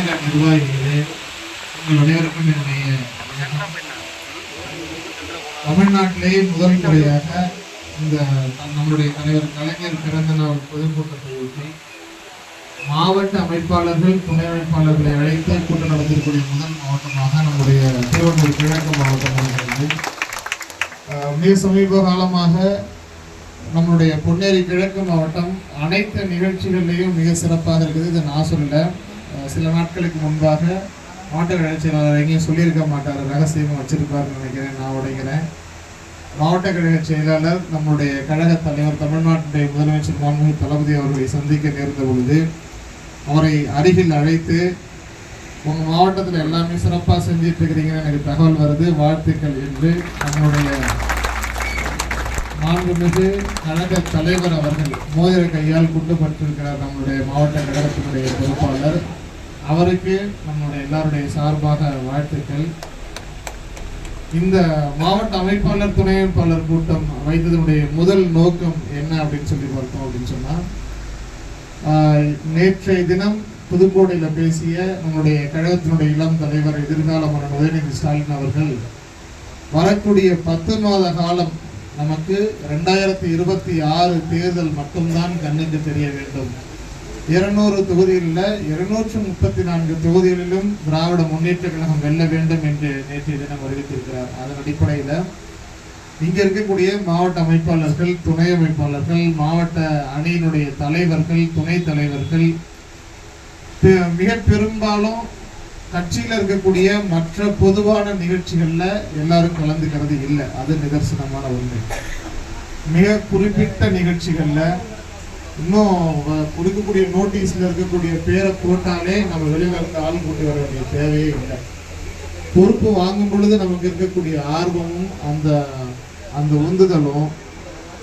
கழக நிர்வாகிகளே உங்கள் அனைவருக்கும் என்னுடைய தமிழ்நாட்டிலேயே முதல் முறையாக இந்த நம்முடைய தலைவர் கலைஞர் பிறந்த நாள் பொதுக்கூட்டத்தை ஒட்டி மாவட்ட அமைப்பாளர்கள் துணை அமைப்பாளர்களை அழைத்து கூட்டம் நடத்திருக்கக்கூடிய முதல் மாவட்டமாக நம்முடைய திருவண்ணூர் கிழக்கு மாவட்டமாக இருக்கிறது மிக சமீப காலமாக நம்மளுடைய பொன்னேரி கிழக்கு மாவட்டம் அனைத்து நிகழ்ச்சிகள்லையும் மிக சிறப்பாக இருக்குது. இதை நான் சொல்லலை. சில நாட்களுக்கு முன்பாக மாவட்ட கழக செயலாளர் எங்கேயும் சொல்லியிருக்க மாட்டார் ரகசியமாக வச்சிருப்பாருன்னு நினைக்கிறேன் நான் உடைக்கிறேன். மாவட்ட கழக செயலாளர் நம்முடைய கழக தலைவர் தமிழ்நாட்டுடைய முதலமைச்சர் மாண்புமிகு தளபதி அவர்களை சந்திக்க நேர்ந்த பொழுது அவரை அருகில் அழைத்து உங்கள் மாவட்டத்தில் எல்லாமே சிறப்பாக செஞ்சிட்டு இருக்கிறீங்கன்னு எனக்கு தகவல் வருது வாழ்த்துக்கள் என்று நம்முடைய மாண்புமிகு கழக தலைவர் அவர்கள் மோதிர கையால் குண்டுபட்டிருக்கிறார் நம்முடைய மாவட்ட கழகத்தினுடைய பொறுப்பாளர். அவருக்கு நம்முடைய எல்லாருடைய சார்பாக வாழ்த்துக்கள். இந்த மாவட்ட அமைப்பாளர் துணை அமைப்பாளர் கூட்டம் வைத்ததனுடைய முதல் நோக்கம் என்ன அப்படின்னு சொல்லி பார்த்தோம் அப்படின்னு சொன்னா நேற்றைய தினம் புதுக்கோட்டையில் பேசிய நம்முடைய கழகத்தினுடைய இளம் தலைவர் எதிர்கால மன்னன் உதயநிதி ஸ்டாலின் அவர்கள் வரக்கூடிய பத்து மாத காலம் நமக்கு ரெண்டாயிரத்தி இருபத்தி ஆறு தேர்தல் மட்டும்தான் கண்ணுக்கு தெரிய வேண்டும். இருநூறு தொகுதிகளில் இருநூற்று முப்பத்தி நான்கு தொகுதிகளிலும் திராவிட முன்னேற்ற கழகம் வெல்ல வேண்டும் என்று நேற்றைய தினம் அறிவித்திருக்கிறார். அதன் அடிப்படையில் இங்க இருக்கக்கூடிய மாவட்ட அமைப்பாளர்கள் துணை அமைப்பாளர்கள் மாவட்ட அணியினுடைய தலைவர்கள் துணை தலைவர்கள் பெ- மிக பெரும்பாலும் கட்சியில் இருக்கக்கூடிய மற்ற பொதுவான நிகழ்ச்சிகள்ல எல்லாரும் கலந்துக்கிறது இல்லை. அது நிதர்சனமான உண்மை. மிக குறிப்பிட்ட நிகழ்ச்சிகள்ல இன்னும் கொடுக்கக்கூடிய நோட்டீஸில் இருக்கக்கூடிய பேரை போட்டாலே நம்ம வெளியில் இருந்து ஆள் கூட்டி வர வேண்டிய தேவையே இல்லை. பொறுப்பு வாங்கும் பொழுது நமக்கு இருக்கக்கூடிய ஆர்வமும் அந்த அந்த உந்துதலும்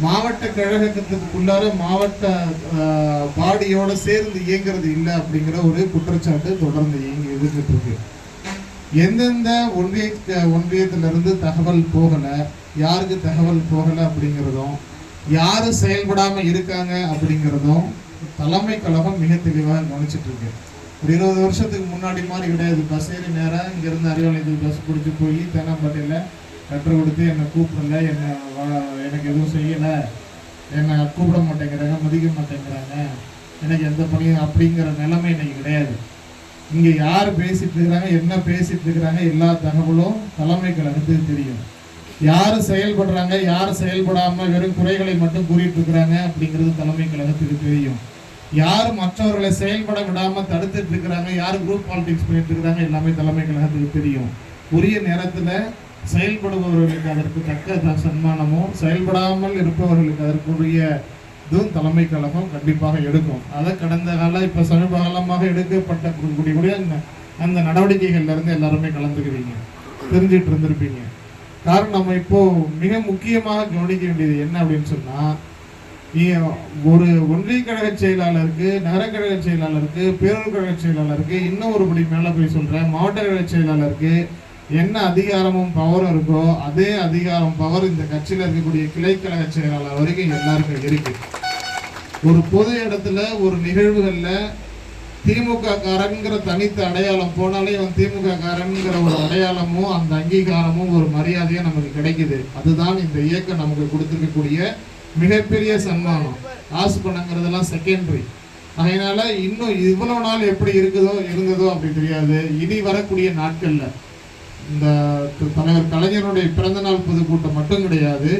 மாவட்ட கழகத்துக்குள்ளார மாவட்ட ஆஹ், பாடியோட சேர்ந்து இயங்குறது இல்லை அப்படிங்கிற ஒரு குற்றச்சாட்டு தொடர்ந்து இயங்கி இருந்துட்டு இருக்கு. எந்தெந்த ஒன்றிய ஒன்றியத்திலிருந்து தகவல் போகலை யாருக்கு தகவல் போகலை அப்படிங்கிறதும் யாரும் செயல்படாம இருக்காங்க அப்படிங்கிறதும் தலைமை கழகம் மிக தெளிவாக கவனிச்சிட்டு இருக்கு. ஒரு இருபது வருஷத்துக்கு முன்னாடி மாதிரி கிடையாது. பஸ் ஏறி நேரம் இங்கிருந்து அறிவாலயத்துக்கு பஸ் பிடிச்சி போய் தேனாம்பட்டியில் லெட்டர் கொடுத்து என்னை கூப்பிடல. என்னை எனக்கு எதுவும் செய்யலை. என்னை கூப்பிட மாட்டேங்கிறாங்க மதிக்க மாட்டேங்கிறாங்க. எனக்கு எந்த பணியும் அப்படிங்கிற நிலைமை இன்னைக்கு கிடையாது. இங்கே யார் பேசிட்டு இருக்கிறாங்க என்ன பேசிட்டு இருக்கிறாங்க எல்லா தகவலும் தலைமை கழகத்துக்கு தெரியும். யார் செயல்படுறாங்க யார் செயல்படாமல் வெறும் குறைகளை மட்டும் கூறிட்டு இருக்கிறாங்க அப்படிங்கிறது தலைமை கழகத்துக்கு தெரியும். யார் மற்றவர்களை செயல்பட விடாமல் தடுத்துட்டு இருக்கிறாங்க யார் குரூப் பாலிடிக்ஸ் பண்ணிட்டு இருக்கிறாங்க எல்லாமே தலைமை கழகத்துக்கு தெரியும். உரிய நேரத்தில் செயல்படுபவர்களுக்கு அதற்கு தக்க சன்மானமும் செயல்படாமல் இருப்பவர்களுக்கு அதற்குரிய இதுவும் தலைமை கழகம் கண்டிப்பாக எடுக்கும். அதை கடந்த கால இப்போ சமீப காலமாக எடுக்கப்பட்ட கூடிய கூடிய அந்த- அந்த எல்லாருமே கலந்துக்கிறீங்க தெரிஞ்சிட்டு இருந்திருப்பீங்க. காரணம் நம்ம இப்போ மிக முக்கியமாக கவனிக்க வேண்டியது என்ன அப்படின்னு சொன்னால் நீ ஒரு ஒன்றிய கழக செயலாளருக்கு நகர கழக செயலாளருக்கு பேரூர் கழக செயலாளருக்கு இன்னும் ஒரு படி மேலே போய் சொல்கிறேன் மாவட்ட கழக செயலாளருக்கு என்ன அதிகாரமும் பவரும் இருக்கோ அதே அதிகாரம் பவர் இந்த கட்சியில் இருக்கக்கூடிய கிளை கழக செயலாளர் வரைக்கும் எல்லாருக்கும் இருக்கு. ஒரு பொது இடத்துல ஒரு நிகழ்வுகளில் திமுக காரங்கிற தனித்த அடையாளம் போனாலே இவன் திமுக காரங்கிற ஒரு அடையாளமும் அந்த அங்கீகாரமும் ஒரு மரியாதையும் நமக்கு கிடைக்குது. அதுதான் இந்த இயக்கம் நமக்கு கொடுத்துருக்கக்கூடிய மிகப்பெரிய சன்மானம். காசு பணங்கிறதெல்லாம் செகண்டரி அதனால இன்னும் இவ்வளவு நாள் எப்படி இருக்குதோ இருந்ததோ அப்படி தெரியாது. இனி வரக்கூடிய நாட்கள்ல. இந்த தலைவர் கலைஞருடைய பிறந்தநாள் பொதுக்கூட்டம் மட்டும் கிடையாது.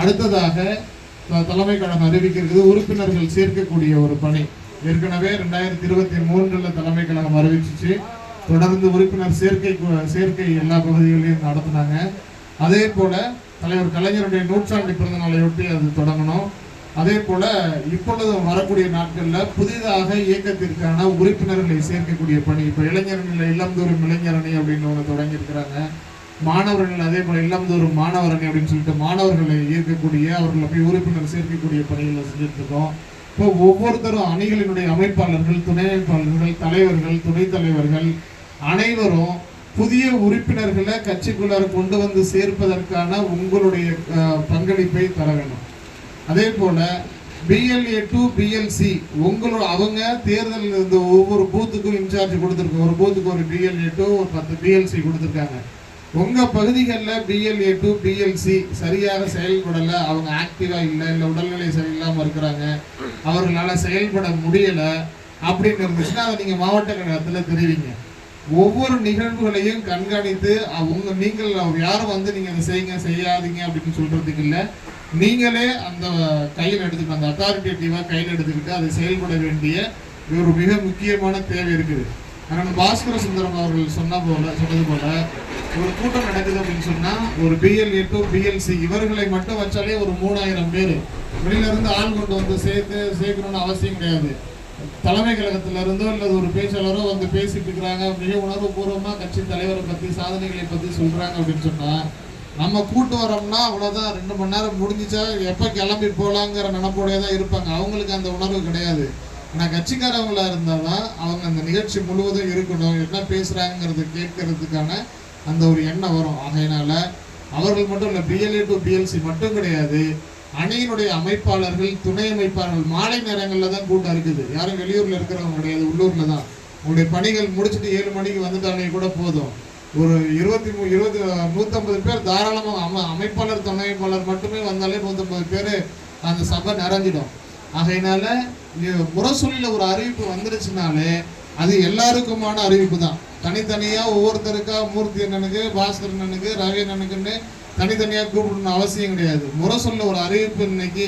அடுத்ததாக தலைமை கழகம் அறிவிக்கிறது உறுப்பினர்கள் சேர்க்கக்கூடிய ஒரு பணி. ஏற்கனவே ரெண்டாயிரத்தி இருபத்தி மூன்றுல தலைமை கழகம் அறிவிச்சிச்சு. தொடர்ந்து உறுப்பினர் சேர்க்கை சேர்க்கை எல்லா பகுதிகளிலும் நடத்தினாங்க. அதே போல தலைவர் கலைஞருடைய நூற்றாண்டு பிறந்த நாளையொட்டி அது தொடங்கணும். அதே போல இப்பொழுதும் வரக்கூடிய நாட்களில் புதிதாக இயக்கத்திற்கான உறுப்பினர்களை சேர்க்கக்கூடிய பணி. இப்போ இளைஞர்கள் இல்லம்தோறும் இளைஞரணி அப்படின்னு ஒன்று தொடங்கியிருக்கிறாங்க. மாணவர்கள் அதே போல இல்லம்தோறும் மாணவரணி அப்படின்னு சொல்லிட்டு மாணவர்களை ஈர்க்கக்கூடிய அவர்களை போய் உறுப்பினர் சேர்க்கக்கூடிய பணிகளை செஞ்சுட்டு இருக்கோம். இப்போ ஒவ்வொருத்தரும் அணிகளினுடைய அமைப்பாளர்கள் துணை அமைப்பாளர்கள் தலைவர்கள் துணைத் தலைவர்கள் அனைவரும் புதிய உறுப்பினர்களை கட்சிக்குள்ளார கொண்டு வந்து சேர்ப்பதற்கான உங்களுடைய பங்களிப்பை தர வேண்டும். அதே போல பிஎல்ஏ டு பிஎல்சி உங்களோட அவங்க தேர்தல் இந்த ஒவ்வொரு பூத்துக்கும் இன்சார்ஜ் கொடுத்துருக்கோம் ஒரு பூத்துக்கு ஒரு பிஎல்ஏ டு ஒரு பத்து பிஎல்சி கொடுத்துருக்காங்க. உங்கள் பகுதிகளில் பிஎல்ஏ டு பிஎல்சி சரியாக செயல்படலை அவங்க ஆக்டிவாக இல்லை இல்லை உடல்நிலை சரியில்லாமல் இருக்கிறாங்க அவர்களால் செயல்பட முடியலை அப்படின்னு இருந்துச்சுன்னா அதை நீங்கள் மாவட்ட கழகத்தில் தெரிவிங்க. ஒவ்வொரு நிகழ்வுகளையும் கண்காணித்து அவங்க நீங்கள் யாரும் வந்து நீங்கள் அதை செய்யுங்க செய்யாதீங்க அப்படின்னு சொல்கிறதுக்கு இல்லை. நீங்களே அந்த கையில் எடுத்துக்கிட்டு அந்த அத்தாரிட்டேட்டிவாக கையில் எடுத்துக்கிட்டு அதை செயல்பட வேண்டிய ஒரு மிக முக்கியமான தேவை இருக்குது. ஆனால் பாஸ்கர சுந்தரம் அவர்கள் சொன்ன போல சொன்னது போல ஒரு கூட்டம் நடக்குது அப்படின்னு சொன்னா ஒரு பிஎல்ஏ டு பிஎல்சி இவர்களை மட்டும் வச்சாலே ஒரு மூணாயிரம் பேர். வெளியில இருந்து ஆள் கொண்டு வந்து சேர்த்து சேர்க்கணும்னு அவசியம் கிடையாது. தலைமை கழகத்துல இருந்தோ இல்ல ஒரு பேச்சாளரோ வந்து பேசிட்டு இருக்கிறாங்க மிக உணர்வு பூர்வமா கட்சி தலைவரை பத்தி சாதனைகளை பத்தி சொல்றாங்க அப்படின்னு சொன்னா நம்ம கூட்டு வரோம்னா அவ்வளவுதான். ரெண்டு மணி நேரம் முடிஞ்சிச்சா எப்ப கிளம்பி போலாங்கிற நினப்போடயே தான் இருப்பாங்க. அவங்களுக்கு அந்த உணர்வு கிடையாது. ஆனா கட்சிக்காரவங்களா இருந்தாதான் அவங்க அந்த நிகழ்ச்சி முழுவதும் இருக்கணும் என்ன பேசுகிறாங்கிறது கேட்கறதுக்கான அந்த ஒரு எண்ணம் வரும். ஆகையினால அவர்கள் மட்டும் இல்லை பிஎல்ஏ டு பிஎல்சி மட்டும் கிடையாது. அணியினுடைய அமைப்பாளர்கள் துணை அமைப்பாளர்கள் மாலை நேரங்களில் தான் கூட்டம் இருக்குது. யாரும் வெளியூரில் இருக்கிறவங்க கிடையாது உள்ளூரில் தான். உங்களுடைய பணிகள் முடிச்சுட்டு ஏழு மணிக்கு வந்துட்டாலே கூட போதும். ஒரு இருபத்தி மூ இருபது நூற்றம்பது பேர் தாராளமாக அம அமைப்பாளர் துணை அமைப்பாளர் மட்டுமே வந்தாலே நூற்றம்பது பேர் அந்த சபை நிறைஞ்சிடும். ஆகையினால முரசொலியில் ஒரு அறிவிப்பு வந்துருச்சுனாலே அது எல்லாருக்குமான அறிவிப்பு தான் தனித்தனியாக ஒவ்வொருத்தருக்கா மூர்த்தி அண்ணனுக்கு பாஸ்கர் அண்ணனுக்கு ரவி அண்ணனுக்குன்னு தனித்தனியாக கூப்பிடணும்னு அவசியம் கிடையாது. முரசொல்ல ஒரு அறிவிப்பு இன்னைக்கு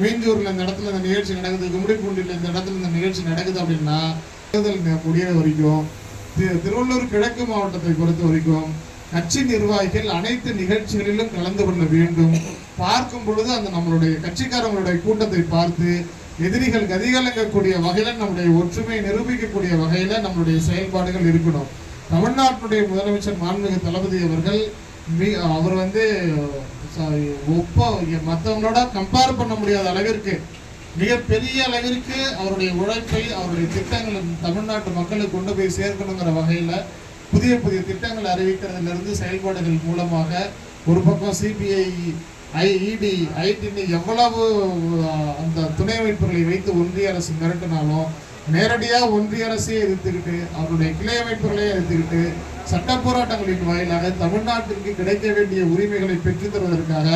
மீஞ்சூரில் இந்த இடத்துல இந்த நிகழ்ச்சி நடக்குது கும்மிடிப்பூண்டியில் இந்த இடத்துல இந்த நிகழ்ச்சி நடக்குது அப்படின்னா தேர்தல் ந- வரைக்கும் திருவள்ளூர் கிழக்கு மாவட்டத்தை பொறுத்த வரைக்கும் கட்சி நிர்வாகிகள் அனைத்து நிகழ்ச்சிகளிலும் கலந்து கொள்ள வேண்டும். பார்க்கும் பொழுது அந்த நம்மளுடைய கட்சிக்காரங்களுடைய கூட்டத்தை பார்த்து எதிரிகள் கதிகலங்கக்கூடிய வகையில நம்முடைய ஒற்றுமையை நிரூபிக்கக்கூடிய வகையில நம்மளுடைய செயல்பாடுகள் இருக்கணும். தமிழ்நாட்டினுடைய முதலமைச்சர் மாண்புமிகு தளபதி அவர்கள் மி- அவர் வந்து ஒப்ப மற்றவங்களோட கம்பேர் பண்ண முடியாத அளவிற்கு மிகப்பெரிய அளவிற்கு அவருடைய உழைப்பை அவருடைய திட்டங்களை தமிழ்நாட்டு மக்களுக்கு கொண்டு போய் சேர்க்கணுங்கிற வகையில புதிய புதிய திட்டங்களை அறிவிக்கிறதுல இருந்து செயல்பாடுகள் மூலமாக ஒரு பக்கம் சிபிஐ ஐஇடி ஐடின்னு எவ்வளவு அந்த துணை அமைப்புகளை வைத்து ஒன்றிய அரசு மிரட்டினாலும் நேரடியாக ஒன்றிய அரசே எதிர்த்துக்கிட்டு அவருடைய கிளை அமைப்புகளையே எதிர்த்துக்கிட்டு சட்ட போராட்டங்களின் வாயிலாக தமிழ்நாட்டிற்கு கிடைக்க வேண்டிய உரிமைகளை பெற்றுத் தருவதற்காக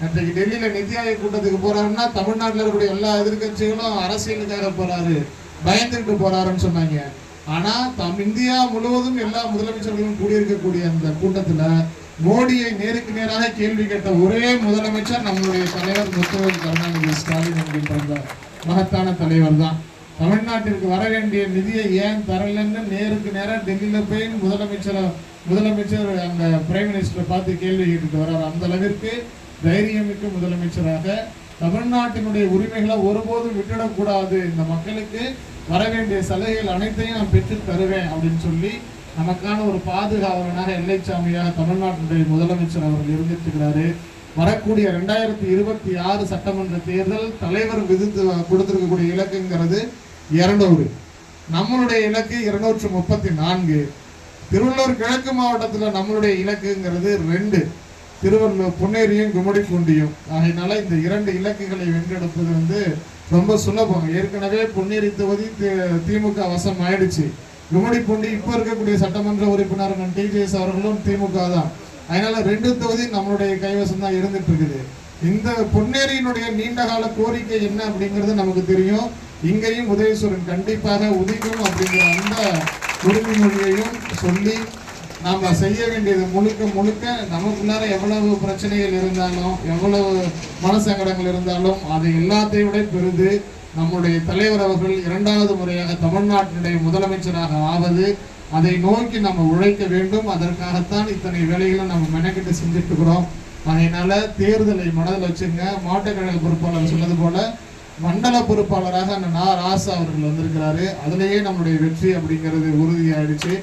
இன்றைக்கு டெல்லியில் நிதி ஆயோக் கூட்டத்துக்கு போறாருன்னா தமிழ்நாட்டில் இருக்கக்கூடிய எல்லா எதிர்க்கட்சிகளும் அரசியலுக்காக போறாரு பயந்துக்கிட்டு போறாருன்னு சொன்னாங்க. ஆனால் தம் இந்தியா முழுவதும் எல்லா முதலமைச்சர்களும் கூடியிருக்கக்கூடிய அந்த கூட்டத்தில் மோடியை நேருக்கு நேராக கேள்வி கேட்ட ஒரே முதலமைச்சர் நம்மளுடைய தலைவர் முத்துவேல் கருணாநிதி ஸ்டாலின் என்கின்ற மகத்தான தலைவர் தான். தமிழ்நாட்டிற்கு வர வேண்டிய நிதியை ஏன் தரலன்னு நேருக்கு நேராக டெல்லியில போய் முதலமைச்சர் முதலமைச்சர் அந்த பிரைம் மினிஸ்டரை பார்த்து கேள்வி கேட்டுட்டு வர்றார். அந்த அளவிற்கு தைரியமிக்க முதலமைச்சராக தமிழ்நாட்டினுடைய உரிமைகளை ஒருபோதும் விட்டுடக்கூடாது. இந்த மக்களுக்கு வர வேண்டிய சலுகைகள் அனைத்தையும் நான் பெற்று தருவேன் அப்படின்னு சொல்லி நமக்கான ஒரு பாதுகாவலனாக எல்லைச்சாமியாக தமிழ்நாட்டினுடைய முதலமைச்சர் அவர்கள் இருந்துட்டு வரக்கூடிய ரெண்டாயிரத்தி இருபத்தி ஆறு சட்டமன்ற தேர்தல் தலைவர் விதித்து கொடுத்திருக்கக்கூடிய இலக்குங்கிறது இருநூறு. நம்மளுடைய இலக்கு இருநூற்று முப்பத்தி நான்கு. திருவள்ளூர் கிழக்கு மாவட்டத்தில் நம்மளுடைய இலக்குங்கிறது ரெண்டு. திருவள்ளூர் பொன்னேரியும் கும்மிடிப்பூண்டியும். ஆகையினால இந்த இரண்டு இலக்குகளை வென்றெடுப்பது வந்து ரொம்ப சுலபம். ஏற்கனவே பொன்னேரி தொகுதி தி- திமுக வசம் ஆயிடுச்சு. கும்மிடிப்பூண்டி இப்ப இருக்கக்கூடிய சட்டமன்ற உறுப்பினர் டிஜேஎஸ் அவர்களும் திமுக தான். அதனால ரெண்டு தொகுதி நம்மளுடைய கைவசம் தான் இருந்துட்டு இருக்குது. இந்த பொன்னேரியினுடைய நீண்டகால கோரிக்கை என்ன அப்படிங்கிறது நமக்கு தெரியும். இங்கேயும் உதயசூரன் கண்டிப்பாக உதிக்கும் அப்படிங்கிற அந்த உறுதிமொழியையும் சொல்லி நாம செய்ய வேண்டியது முழுக்க முழுக்க நமக்குள்ளார எவ்வளவு பிரச்சனைகள் இருந்தாலும் எவ்வளவு மனசங்கடங்கள் இருந்தாலும் அதை எல்லாத்தையும் விட பெருது. நம்முடைய தலைவர் அவர்கள் இரண்டாவது முறையாக தமிழ்நாட்டினுடைய முதலமைச்சராக ஆவது அதை நோக்கி நம்ம உழைக்க வேண்டும். அதற்காகத்தான் இத்தனை வேலைகளை நம்ம மெனக்கிட்டு செஞ்சுட்டு இருக்கிறோம் அதனால தேர்தலை மனதில் வச்சுங்க. மாவட்டக்கழக பொறுப்பாளர் சொன்னது போல மண்டல பொறுப்பாளராக அந்த நா. ராசா அவர்கள் வந்திருக்கிறாரு. அதுலேயே நம்மளுடைய வெற்றி அப்படிங்கிறது உறுதியாயிடுச்சு.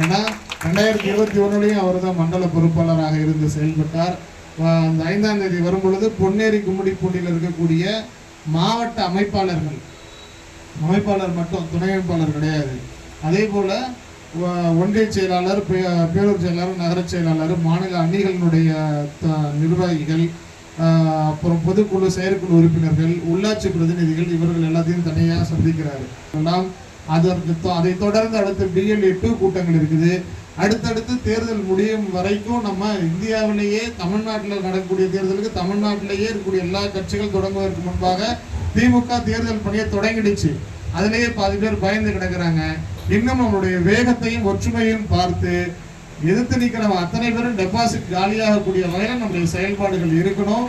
ஏன்னா ரெண்டாயிரத்தி இருபத்தி ஒன்றுலையும் அவர் தான் மண்டல பொறுப்பாளராக இருந்து செயல்பட்டார். அந்த ஐந்தாம் தேதி வரும் பொழுது பொன்னேரி கும்மிடிப்பூண்டியில் இருக்கக்கூடிய மாவட்ட அமைப்பாளர்கள். அமைப்பாளர் மட்டும் துணை அமைப்பாளர் கிடையாது. அதே போல் ஒன்றிய செயலாளர் பே- பேரூர் செயலாளர் நகர செயலாளர் மாநில அணிகளினுடைய த- நிர்வாகிகள் அப்புறம் பொதுக்குழு செயற்குழு உறுப்பினர்கள் உள்ளாட்சி பிரதிநிதிகள் இவர்கள் எல்லாத்தையும் தனியாக சந்திக்கிறார்கள் எல்லாம் அதற்கு அதை தொடர்ந்து அடுத்து பிஎல்ஏ டூ கூட்டங்கள் இருக்குது. அடுத்தடுத்து தேர்தல் முடியும் வரைக்கும் நம்ம இந்தியாவிலேயே தமிழ்நாட்டில் நடக்கக்கூடிய தேர்தலுக்கு தமிழ்நாட்டிலேயே இருக்கக்கூடிய எல்லா கட்சிகள் தொடங்குவதற்கு முன்பாக திமுக தேர்தல் பணியை தொடங்கிடுச்சு. அதிலேயே பாதி பேர் பயந்து கிடக்குறாங்க. இன்னும் நம்மளுடைய வேகத்தையும் ஒற்றுமையும் பார்த்து எதிர்த்து நிற்கிற அத்தனை பேரும் டெபாசிட் காலியாகக்கூடிய வகையில் நம்முடைய செயல்பாடுகள் இருக்கணும்.